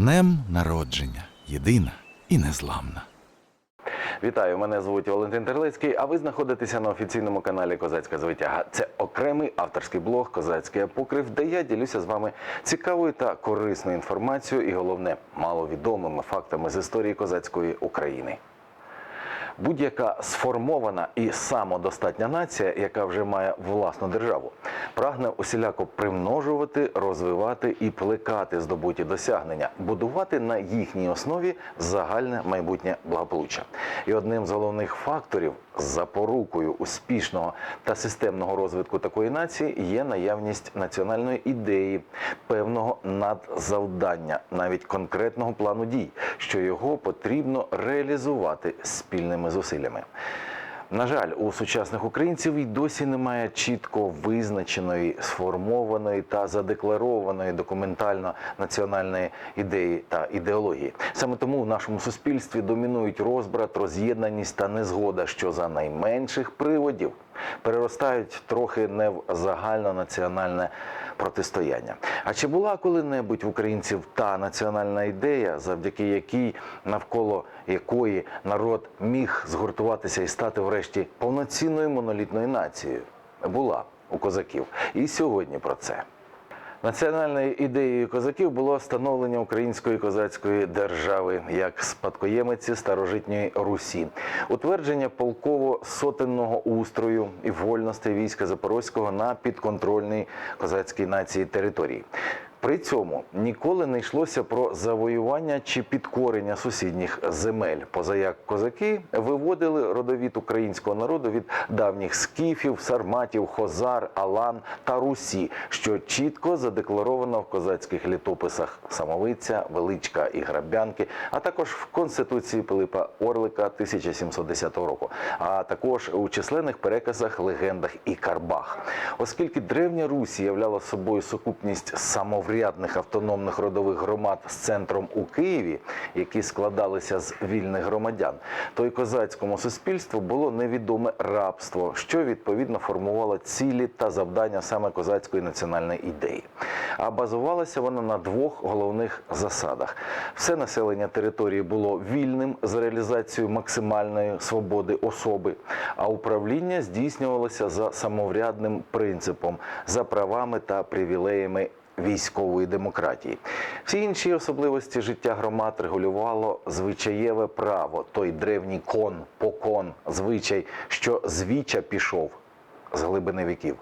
днем народження, єдина і незламна. Вітаю, мене звуть Валентин Терлецький, а ви знаходитеся на офіційному каналі Козацька Звитяга. Це окремий авторський блог Козацький апокрив, де я ділюся з вами цікавою та корисною інформацією і головне маловідомими фактами з історії козацької України. Будь-яка сформована і самодостатня нація, яка вже має власну державу, прагне усіляко примножувати, розвивати і плекати здобуті досягнення, будувати на їхній основі загальне майбутнє благополуччя. І одним з головних факторів запорукою успішного та системного розвитку такої нації є наявність національної ідеї, певного надзавдання, навіть конкретного плану дій, що його потрібно реалізувати спільними зусиллями. На жаль, у сучасних українців і досі немає чітко визначеної, сформованої та задекларованої документально національної ідеї та ідеології. Саме тому в нашому суспільстві домінують розбрат, роз'єднаність та незгода, що за найменших приводів переростають трохи не в загальнонаціональне протистояння. А чи була коли-небудь в українців та національна ідея, завдяки якій навколо якої народ міг згуртуватися і стати врешті повноцінною монолітною нацією? Була у козаків. І сьогодні про це. Національною ідеєю козаків було становлення української козацької держави як спадкоємиці старожитньої Русі, утвердження полково-сотенного устрою і вольностей війська Запорозького на підконтрольній козацькій нації території. При цьому ніколи не йшлося про завоювання чи підкорення сусідніх земель, поза як козаки виводили родовід українського народу від давніх скіфів, сарматів, хозар, алан та русі, що чітко задекларовано в козацьких літописах Самовиця, Величка і Грабянки, а також в Конституції Пилипа Орлика 1710 року, а також у численних переказах, легендах і карбах. Оскільки древня Русь являла собою сукупність самоврядних автономних родових громад з центром у Києві, які складалися з вільних громадян, то й козацькому суспільству було невідоме рабство, що відповідно формувало цілі та завдання саме козацької національної ідеї. А базувалася вона на двох головних засадах: все населення території було вільним з реалізацією максимальної свободи особи, а управління здійснювалося за самоврядним принципом, за правами та привілеями військової демократії. Всі інші особливості життя громад регулювало звичаєве право, той древній кон, покон, звичай, що звіча пішов з глибини віків.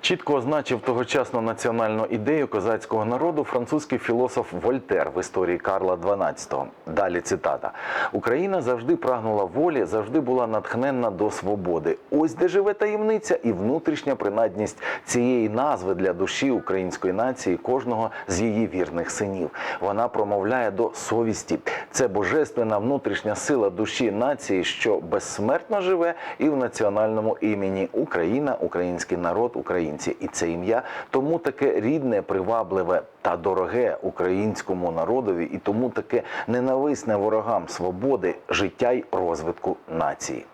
Чітко означив тогочасну національну ідею козацького народу французький філософ Вольтер в історії Карла XII. Далі цитата: Україна завжди прагнула волі, завжди була натхненна до свободи. Ось де живе таємниця і внутрішня принадність цієї назви для душі української нації, кожного з її вірних синів. Вона промовляє до совісті. Це божественна внутрішня сила душі нації, що безсмертно живе і в національному імені Україна, український народ, українці. І це ім'я тому таке рідне, привабливе та дороге українському народові, і тому таке ненависне ворогам свободи, життя й розвитку нації.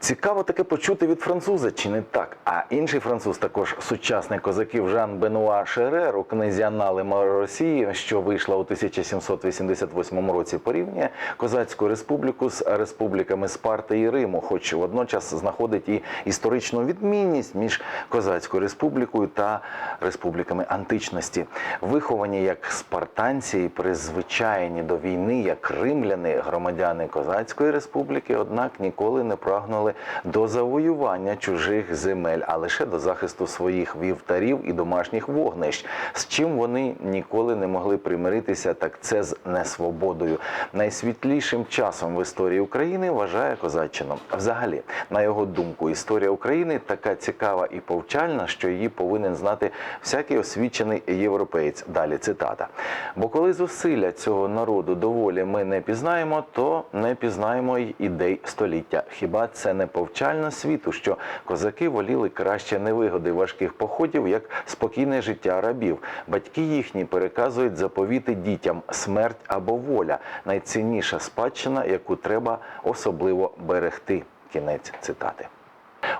Цікаво таке почути від француза, чи не так? А інший француз, також сучасник козаків Жан Бенуа Шерер у книзі Анали Росії, що вийшла у 1788 році, порівнює Козацьку республіку з республіками Спарти і Риму, хоч водночас знаходить і історичну відмінність між Козацькою республікою та республіками античності, виховані як спартанці і призвичайні до війни, як римляни, громадяни Козацької республіки, однак ніколи не прагнули до завоювання чужих земель, а лише до захисту своїх вівтарів і домашніх вогнищ, з чим вони ніколи не могли примиритися, так це з несвободою. Найсвітлішим часом в історії України вважає Козаччину. Взагалі, на його думку, історія України така цікава і повчальна, що її повинен знати всякий освічений європеєць. Далі цитата. Бо коли зусилля цього народу доволі ми не пізнаємо, то не пізнаємо й ідей століття. Хіба це не повчально світу, що козаки воліли краще невигоди важких походів, як спокійне життя рабів. Батьки їхні переказують заповіти дітям смерть або воля найцінніша спадщина, яку треба особливо берегти. Кінець цитати.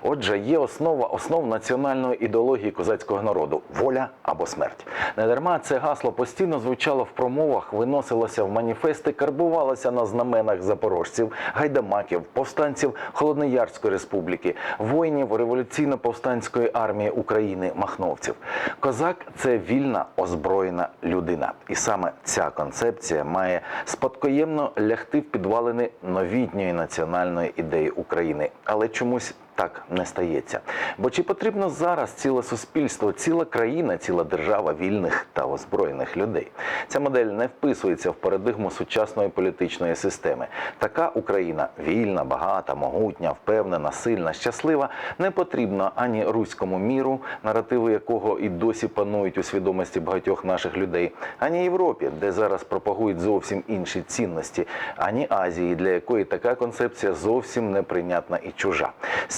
Отже, є основа основ національної ідеології козацького народу воля або смерть. Недарма це гасло постійно звучало в промовах, виносилося в маніфести, карбувалося на знаменах запорожців, гайдамаків, повстанців Холодноярської республіки, воїнів революційно-повстанської армії України, махновців. Козак це вільна озброєна людина, і саме ця концепція має спадкоємно лягти в підвалини новітньої національної ідеї України, але чомусь. Так не стається. Бо чи потрібно зараз ціле суспільство, ціла країна, ціла держава вільних та озброєних людей? Ця модель не вписується в парадигму сучасної політичної системи. Така Україна вільна, багата, могутня, впевнена, сильна, щаслива, не потрібна ані руському міру, наративи якого і досі панують у свідомості багатьох наших людей, ані Європі, де зараз пропагують зовсім інші цінності, ані Азії, для якої така концепція зовсім неприйнятна і чужа.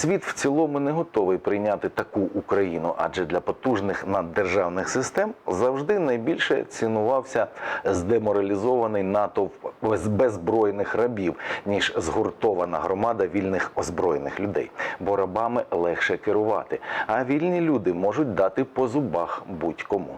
Світ в цілому не готовий прийняти таку Україну, адже для потужних наддержавних систем завжди найбільше цінувався здеморалізований натовп без- беззбройних рабів, ніж згуртована громада вільних озброєних людей. Бо рабами легше керувати, а вільні люди можуть дати по зубах будь-кому.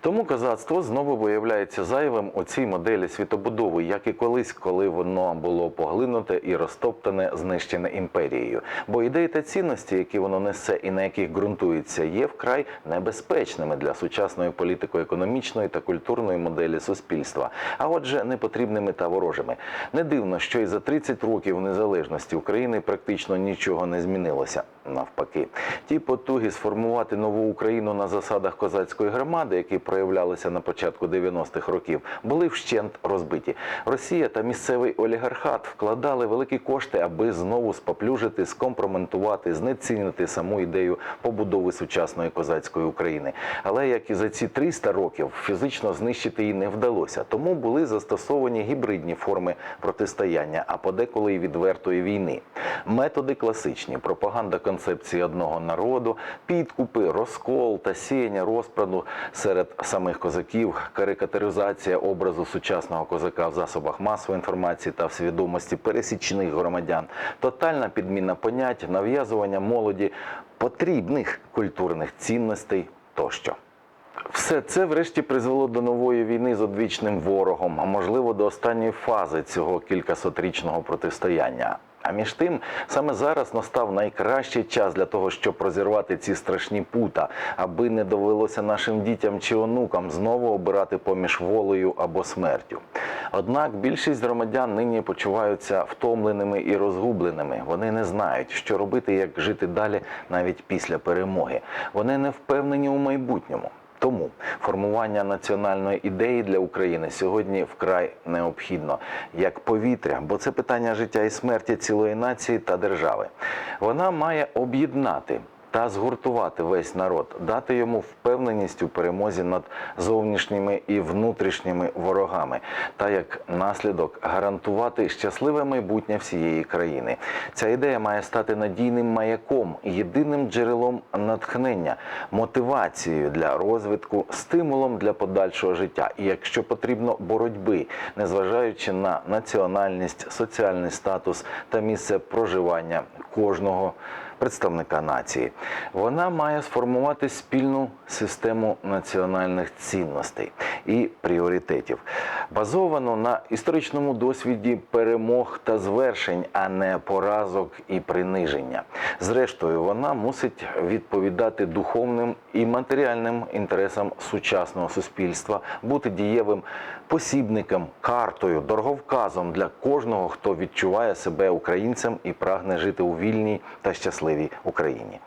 Тому козацтво знову виявляється зайвим у цій моделі світобудови, як і колись, коли воно було поглинуте і розтоптане, знищене імперією. Бо ідеї та цінності, які воно несе і на яких ґрунтується, є вкрай небезпечними для сучасної політико-економічної та культурної моделі суспільства, а отже, непотрібними та ворожими. Не дивно, що і за 30 років незалежності України практично нічого не змінилося. Навпаки, ті потуги сформувати нову Україну на засадах козацької громади, які проявлялися на початку 90-х років, були вщент розбиті. Росія та місцевий олігархат вкладали великі кошти, аби знову споплюжити, скомпроментувати, знецінити саму ідею побудови сучасної козацької України. Але як і за ці 300 років фізично знищити її не вдалося, тому були застосовані гібридні форми протистояння, а подеколи й відвертої війни. Методи класичні: пропаганда концепції одного народу, підкупи, розкол та сіяння розпраду серед самих козаків, карикатуризація образу сучасного козака в засобах масової інформації та в свідомості пересічних громадян, тотальна підміна понять, нав'язування молоді потрібних культурних цінностей тощо. Все це врешті призвело до нової війни з одвічним ворогом, а можливо до останньої фази цього кількасотрічного протистояння. А між тим, саме зараз настав найкращий час для того, щоб розірвати ці страшні пута, аби не довелося нашим дітям чи онукам знову обирати поміж волею або смертю. Однак більшість громадян нині почуваються втомленими і розгубленими. Вони не знають, що робити, як жити далі навіть після перемоги. Вони не впевнені у майбутньому. Тому формування національної ідеї для України сьогодні вкрай необхідно як повітря, бо це питання життя і смерті цілої нації та держави. Вона має об'єднати та згуртувати весь народ, дати йому впевненість у перемозі над зовнішніми і внутрішніми ворогами, та як наслідок гарантувати щасливе майбутнє всієї країни. Ця ідея має стати надійним маяком, єдиним джерелом натхнення, мотивацією для розвитку, стимулом для подальшого життя, і якщо потрібно боротьби, незважаючи на національність, соціальний статус та місце проживання кожного представника нації. Вона має сформувати спільну систему національних цінностей і пріоритетів, базовану на історичному досвіді перемог та звершень, а не поразок і приниження. Зрештою, вона мусить відповідати духовним і матеріальним інтересам сучасного суспільства, бути дієвим посібником, картою, дороговказом для кожного, хто відчуває себе українцем і прагне жити у вільній та щасливій Україні.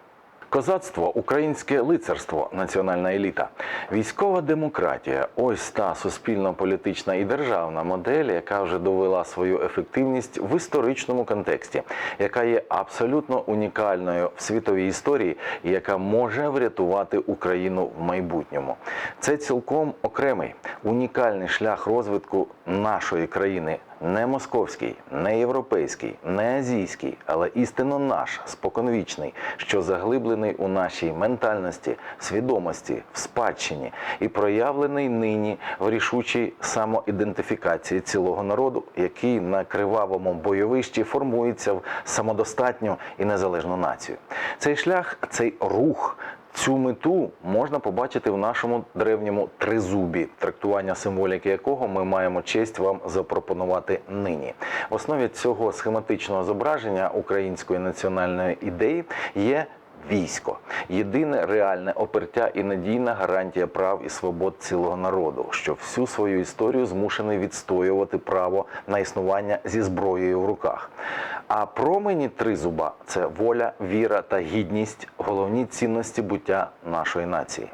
Козацтво, українське лицарство, національна еліта, військова демократія ось та суспільно-політична і державна модель, яка вже довела свою ефективність в історичному контексті, яка є абсолютно унікальною в світовій історії і яка може врятувати Україну в майбутньому. Це цілком окремий унікальний шлях розвитку нашої країни не московський, не європейський, не азійський, але істинно наш, споконвічний, що заглиблений у нашій ментальності, свідомості, в спадщині і проявлений нині в рішучій самоідентифікації цілого народу, який на кривавому бойовищі формується в самодостатню і незалежну націю. Цей шлях, цей рух. Цю мету можна побачити в нашому древньому тризубі, трактування символіки якого ми маємо честь вам запропонувати нині. В основі цього схематичного зображення української національної ідеї є військо єдине реальне опертя і надійна гарантія прав і свобод цілого народу, що всю свою історію змушений відстоювати право на існування зі зброєю в руках. А промені тризуба це воля, віра та гідність головні цінності буття нашої нації.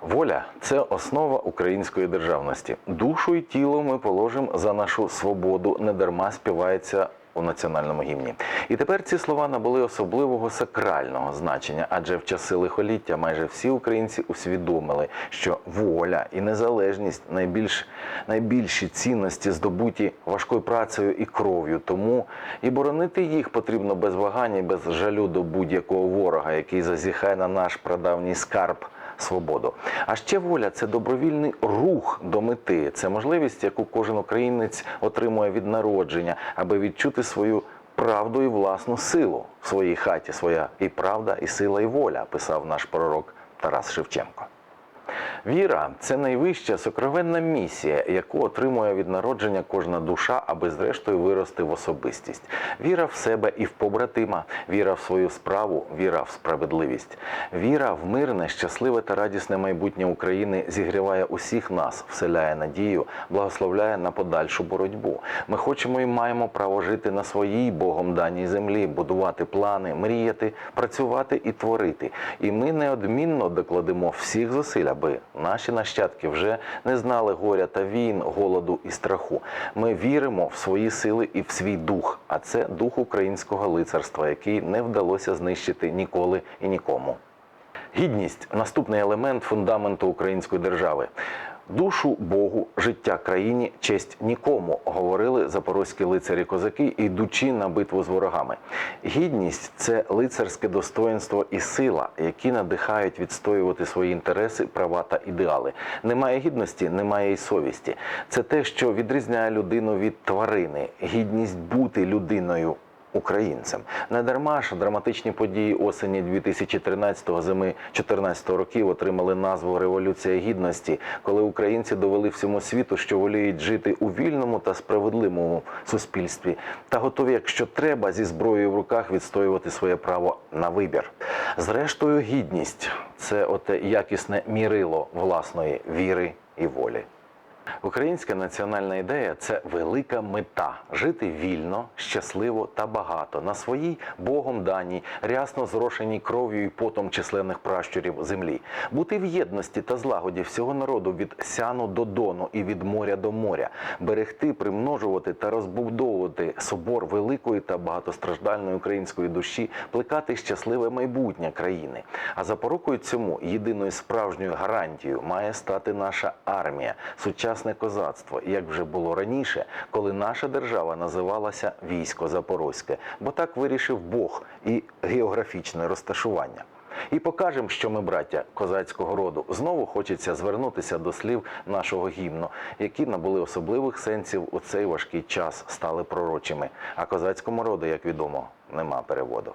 Воля це основа української державності. Душу і тіло ми положимо за нашу свободу, недарма співається у національному гімні. І тепер ці слова набули особливого сакрального значення, адже в часи лихоліття майже всі українці усвідомили, що воля і незалежність найбільш найбільші цінності здобуті важкою працею і кров'ю. Тому і боронити їх потрібно без вагань і без жалю до будь-якого ворога, який зазіхає на наш прадавній скарб свободу. А ще воля це добровільний рух до мети. Це можливість, яку кожен українець отримує від народження, аби відчути свою правду і власну силу в своїй хаті. Своя і правда, і сила, і воля, писав наш пророк Тарас Шевченко. Віра це найвища сокровенна місія, яку отримує від народження кожна душа, аби зрештою вирости в особистість. Віра в себе і в побратима, віра в свою справу, віра в справедливість. Віра в мирне, щасливе та радісне майбутнє України зігріває усіх нас, вселяє надію, благословляє на подальшу боротьбу. Ми хочемо і маємо право жити на своїй Богом даній землі, будувати плани, мріяти, працювати і творити. І ми неодмінно докладемо всіх зусиль, аби наші нащадки вже не знали горя та війн, голоду і страху. Ми віримо в свої сили і в свій дух, а це дух українського лицарства, який не вдалося знищити ніколи і нікому. Гідність наступний елемент фундаменту української держави. Душу Богу, життя країні, честь нікому, говорили запорозькі лицарі козаки, йдучи на битву з ворогами. Гідність це лицарське достоинство і сила, які надихають відстоювати свої інтереси, права та ідеали. Немає гідності, немає й совісті. Це те, що відрізняє людину від тварини. Гідність бути людиною українцем. Не дарма ж драматичні події осені 2013-го, зими 14-го років отримали назву Революція Гідності, коли українці довели всьому світу, що воліють жити у вільному та справедливому суспільстві, та готові, якщо треба, зі зброєю в руках відстоювати своє право на вибір. Зрештою, гідність це оте якісне мірило власної віри і волі. Українська національна ідея це велика мета жити вільно, щасливо та багато на своїй Богом даній, рясно зрошеній кров'ю і потом численних пращурів землі, бути в єдності та злагоді всього народу від сяну до дону і від моря до моря, берегти, примножувати та розбудовувати собор великої та багатостраждальної української душі, плекати щасливе майбутнє країни. А запорукою цьому єдиною справжньою гарантією має стати наша армія, сучасне козацтво, як вже було раніше, коли наша держава називалася Військо Запорозьке, бо так вирішив Бог і географічне розташування. І покажемо, що ми браття козацького роду. Знову хочеться звернутися до слів нашого гімну, які набули особливих сенсів у цей важкий час, стали пророчими. А козацькому роду, як відомо, нема переводу.